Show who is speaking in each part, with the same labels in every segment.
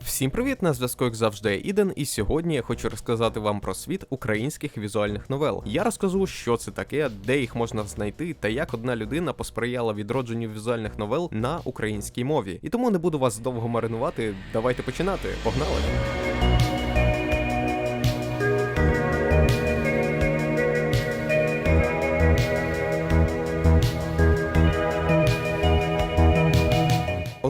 Speaker 1: Всім привіт, на зв'язку як завжди Іден, і сьогодні я хочу розказати вам про світ українських візуальних новел. Я розкажу, що це таке, де їх можна знайти, та як одна людина посприяла відродженню візуальних новел на українській мові. І тому не буду вас довго маринувати. Давайте починати. Погнали!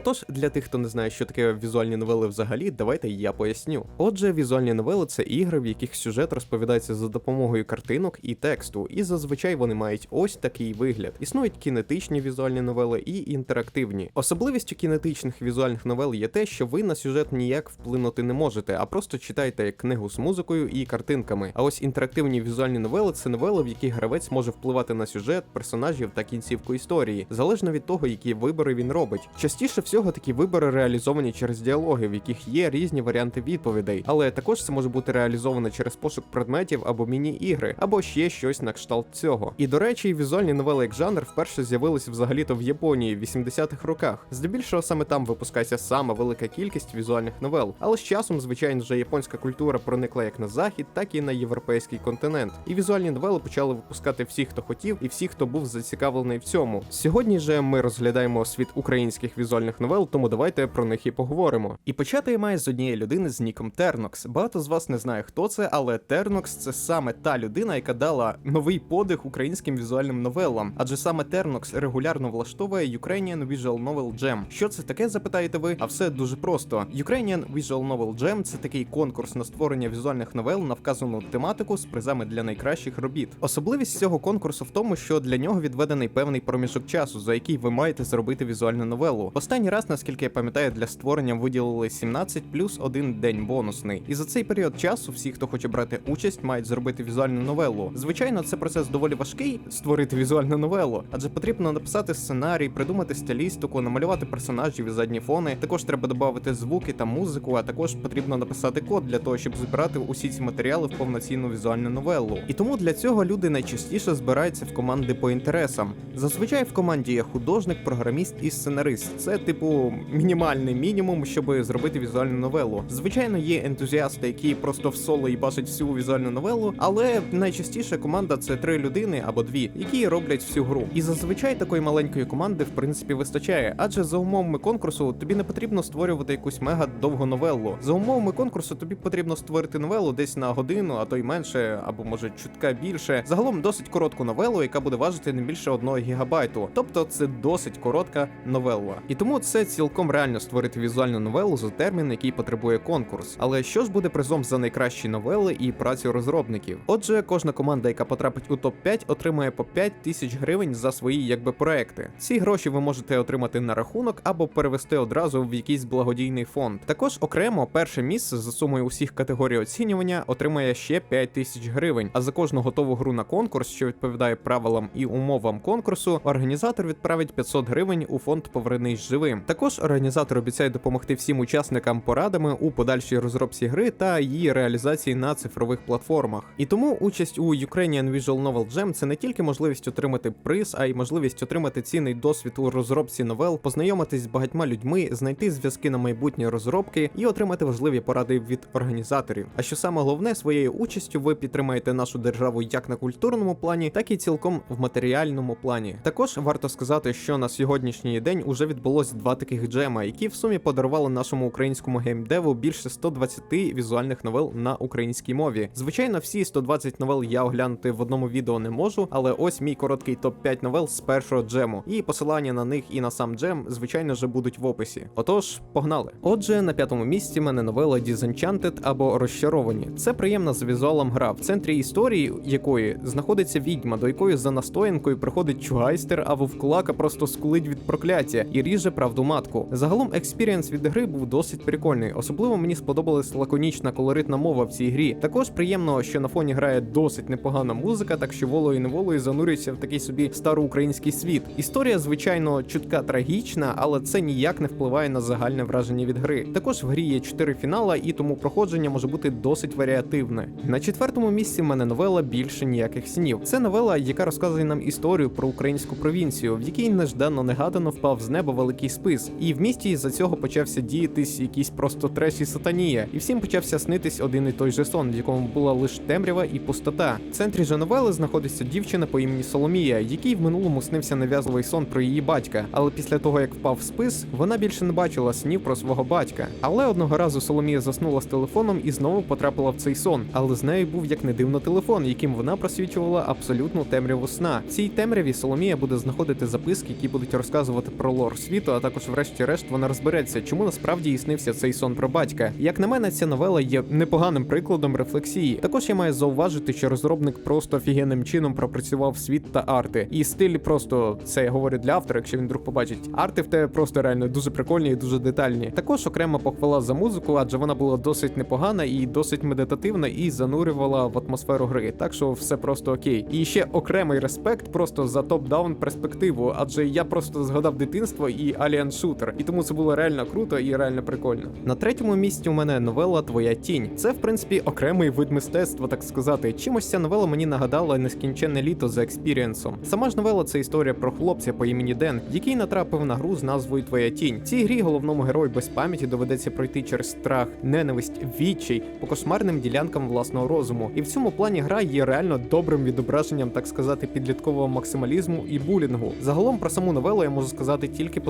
Speaker 1: Отож, для тих, хто не знає, що таке візуальні новели взагалі, давайте я поясню. Отже, візуальні новели це ігри, в яких сюжет розповідається за допомогою картинок і тексту, і зазвичай вони мають ось такий вигляд. Існують кінетичні візуальні новели і інтерактивні. Особливістю кінетичних візуальних новел є те, що ви на сюжет ніяк вплинути не можете, а просто читаєте книгу з музикою і картинками. А ось інтерактивні візуальні новели це новели, в яких гравець може впливати на сюжет, персонажів та кінцівку історії, залежно від того, які вибори він робить. Частіше всього такі вибори реалізовані через діалоги, в яких є різні варіанти відповідей, але також це може бути реалізовано через пошук предметів або міні-ігри, або ще щось на кшталт цього. І до речі, візуальні новели як жанр вперше з'явилися взагалі-то в Японії в 80-х роках. Здебільшого саме там випускається сама велика кількість візуальних новел. Але з часом, звичайно, вже японська культура проникла як на захід, так і на європейський континент. І візуальні новели почали випускати всі, хто хотів, і всі, хто був зацікавлений в цьому. Сьогодні же ми розглядаємо світ українських візуальних новел, тому давайте про них і поговоримо. І почати я маю з однієї людини з ніком Тернокс. Багато з вас не знає, хто це, але Тернокс це саме та людина, яка дала новий подих українським візуальним новелам. Адже саме Тернокс регулярно влаштовує Ukrainian Visual Novel Jam. Що це таке, запитаєте ви? А все дуже просто. Ukrainian Visual Novel Jam це такий конкурс на створення візуальних новел на вказану тематику з призами для найкращих робіт. Особливість цього конкурсу в тому, що для нього відведений певний проміжок часу, за який ви маєте зробити візуальну новелу. Останній раз, наскільки я пам'ятаю, для створення виділили 17 плюс один день бонусний. І за цей період часу всі, хто хоче брати участь, мають зробити візуальну новелу. Звичайно, це процес доволі важкий створити візуальну новелу, адже потрібно написати сценарій, придумати стилістику, намалювати персонажів і задні фони. Також треба додати звуки та музику, а також потрібно написати код для того, щоб збирати усі ці матеріали в повноцінну візуальну новелу. І тому для цього люди найчастіше збираються в команди по інтересам. Зазвичай в команді є художник, програміст і сценарист. Це типу мінімальний мінімум, щоб зробити візуальну новелу. Звичайно, є ентузіасти, які просто в соло і бачать всю візуальну новелу, але найчастіше команда це три людини або дві, які роблять всю гру. І зазвичай такої маленької команди в принципі вистачає, адже за умовами конкурсу тобі не потрібно створювати якусь мега довгу новелу. За умовами конкурсу тобі потрібно створити новелу десь на годину, а то й менше, або може чутка більше. Загалом досить коротку новелу, яка буде важити не більше одного гігабайту. Тобто це досить коротка новела. І тому це цілком реально створити візуальну новелу за термін, який потребує конкурс. Але що ж буде призом за найкращі новели і працю розробників? Отже, кожна команда, яка потрапить у топ 5 отримує по 5 тисяч гривень за свої якби проекти. Ці гроші ви можете отримати на рахунок або перевести одразу в якийсь благодійний фонд. Також окремо перше місце за сумою усіх категорій оцінювання отримає ще 5 тисяч гривень. А за кожну готову гру на конкурс, що відповідає правилам і умовам конкурсу, організатор відправить 500 гривень у фонд Повернись живим. Також організатор обіцяє допомогти всім учасникам порадами у подальшій розробці гри та її реалізації на цифрових платформах. І тому участь у Ukrainian Visual Novel Jam це не тільки можливість отримати приз, а й можливість отримати цінний досвід у розробці новел, познайомитись з багатьма людьми, знайти зв'язки на майбутні розробки і отримати важливі поради від організаторів. А що саме головне, своєю участю ви підтримаєте нашу державу як на культурному плані, так і цілком в матеріальному плані. Також варто сказати, що на сьогоднішній день уже відбулось два таких джема, які в сумі подарували нашому українському геймдеву більше 120 візуальних новел на українській мові. Звичайно, всі 120 новел я оглянути в одному відео не можу, але ось мій короткий топ-5 новел з першого джему. І посилання на них і на сам джем, звичайно же, будуть в описі. Отож, погнали. Отже, на п'ятому місці мене новела Disenchanted або Розчаровані. Це приємна за візуалом гра, в центрі історії якої знаходиться відьма, до якої за настоянкою приходить чугайстер, а вовкулака просто скулить від прокляття і ріже правду матку. Загалом експірієнс від гри був досить прикольний. Особливо мені сподобалась лаконічна колоритна мова в цій грі. Також приємно, що на фоні грає досить непогана музика, так що волою неволою занурюється в такий собі староукраїнський світ. Історія, звичайно, чутка трагічна, але це ніяк не впливає на загальне враження від гри. Також в грі є 4 фінала, і тому проходження може бути досить варіативне. На четвертому місці в мене новела більше ніяких снів. Це новела, яка розказує нам історію про українську провінцію, в якій нежданно негадано впав з неба великий спис. І в місті із-за цього почався діятись якийсь просто треш і сатанія, і всім почався снитись один і той же сон, в якому була лише темрява і пустота. В центрі же новели знаходиться дівчина по імені Соломія, якій в минулому снився нав'язливий сон про її батька. Але після того, як впав в спис, вона більше не бачила снів про свого батька. Але одного разу Соломія заснула з телефоном і знову потрапила в цей сон. Але з нею був як не дивно телефон, яким вона просвічувала абсолютну темряву сна. В цій темряві Соломія буде знаходити записки, які будуть розказувати про лор світу, а також, врешті-решт, вона розбереться, чому насправді їй снився цей сон про батька. Як на мене, ця новела є непоганим прикладом рефлексії. Також я маю зауважити, що розробник просто офігенним чином пропрацював світ та арти. І стиль просто це я говорю для автора, якщо він вдруг побачить. Арти в тебе просто реально дуже прикольні і дуже детальні. Також окрема похвала за музику, адже вона була досить непогана і досить медитативна, і занурювала в атмосферу гри. Так що все просто окей. І ще окремий респект просто за топ-даун перспективу, адже я просто згадав дитинство і Alien Shooter, і тому це було реально круто і реально прикольно. На третьому місці у мене новела Твоя тінь. Це в принципі окремий вид мистецтва, так сказати. Чимось ця новела мені нагадала нескінченне літо за експірієнсом. Сама ж новела це історія про хлопця по імені Ден, який натрапив на гру з назвою Твоя тінь. В цій грі головному герою без пам'яті доведеться пройти через страх, ненависть, відчай по кошмарним ділянкам власного розуму. І в цьому плані гра є реально добрим відображенням, так сказати, підліткового максималізму і булінгу. Загалом про саму новелу я можу сказати тільки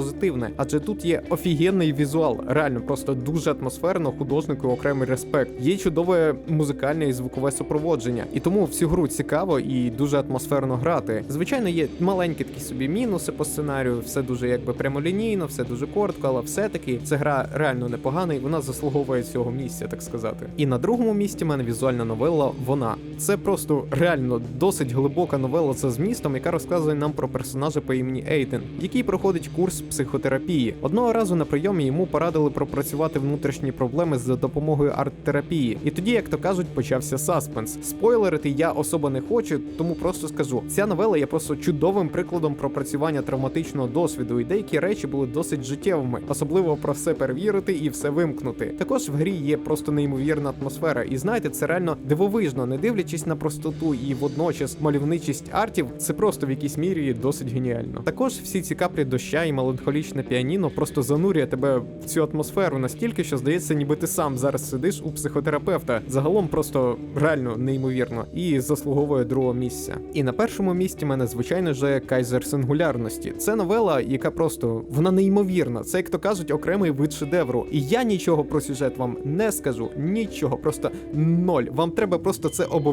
Speaker 1: позитивне, адже тут є офігенний візуал, реально просто дуже атмосферно, художнику окремий респект. Є чудове музикальне і звукове супроводження, і тому всю гру цікаво і дуже атмосферно грати. Звичайно, є маленькі такі собі мінуси по сценарію, все дуже якби прямолінійно, все дуже коротко, але все-таки ця гра реально непогана і вона заслуговує цього місця, так сказати. І на другому місці в мене візуальна новела Вона. Це просто реально досить глибока новела за змістом, яка розказує нам про персонажа по імені Ейтен, який проходить курс психотерапії. Одного разу на прийомі йому порадили пропрацювати внутрішні проблеми за допомогою арт-терапії. І тоді, як то кажуть, почався саспенс. Спойлерити я особо не хочу, тому просто скажу: ця новела є просто чудовим прикладом пропрацювання травматичного досвіду, і деякі речі були досить життєвими, особливо про все перевірити і все вимкнути. Також в грі є просто неймовірна атмосфера, і знаєте, це реально дивовижно, не дивлячись на простоту і водночас мальовничість артів, це просто в якійсь мірі досить геніально. Також всі ці каплі доща і меланхолічне піаніно просто занурює тебе в цю атмосферу настільки, що здається, ніби ти сам зараз сидиш у психотерапевта. Загалом просто реально неймовірно і заслуговує другого місця. І на першому місці мене звичайно же Кайзер сингулярності. Це новела, яка просто вона неймовірна. Це як то кажуть, окремий вид шедевру. І я нічого про сюжет вам не скажу. Нічого, просто ноль. Вам треба просто це обов'язково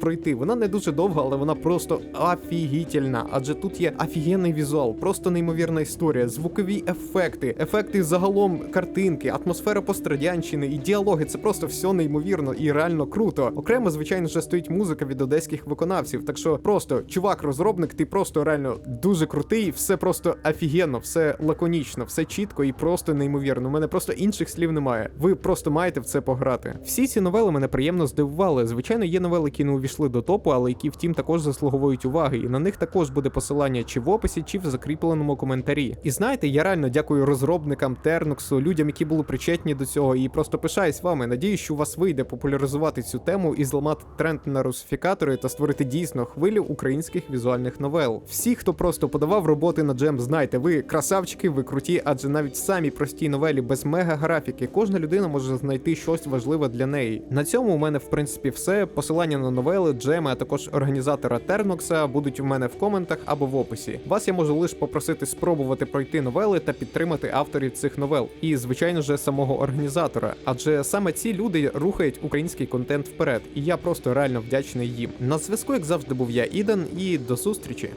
Speaker 1: пройти. Вона не дуже довга, але вона просто офігітельна. Адже тут є офігенний візуал, просто неймовірна історія, звукові ефекти, ефекти загалом картинки, атмосфера пострадянщини і діалоги. Це просто все неймовірно і реально круто. Окремо, звичайно, вже стоїть музика від одеських виконавців. Так що просто чувак-розробник, ти просто реально дуже крутий, все просто офігенно, все лаконічно, все чітко і просто неймовірно. У мене просто інших слів немає. Ви просто маєте в це пограти. Всі ці новели мене приємно здивували. Звичайно, є новели, які не увійшли до топу, але які втім також заслуговують уваги. І на них також буде посилання чи в описі, чи в закріпленому коментарі. І знаєте, я реально дякую розробникам Терноксу, людям, які були причетні до цього, і просто пишаюсь вами. Надіюсь, що у вас вийде популяризувати цю тему і зламати тренд на русифікатори та створити дійсно хвилю українських візуальних новел. Всі, хто просто подавав роботи на джем, знайте, ви красавчики, ви круті, адже навіть в самій простій новелі без мега графіки кожна людина може знайти щось важливе для неї. На цьому у мене в принципі все. Посилання на новели, джеми, а також організатора Тернокса будуть у мене в коментах або в описі. Вас я можу лише попросити спробувати пройти новели та підтримати авторів цих новел, і звичайно же самого організатора, адже саме ці люди рухають український контент вперед, і я просто реально вдячний їм. На зв'язку, як завжди, був я Іден, і до зустрічі.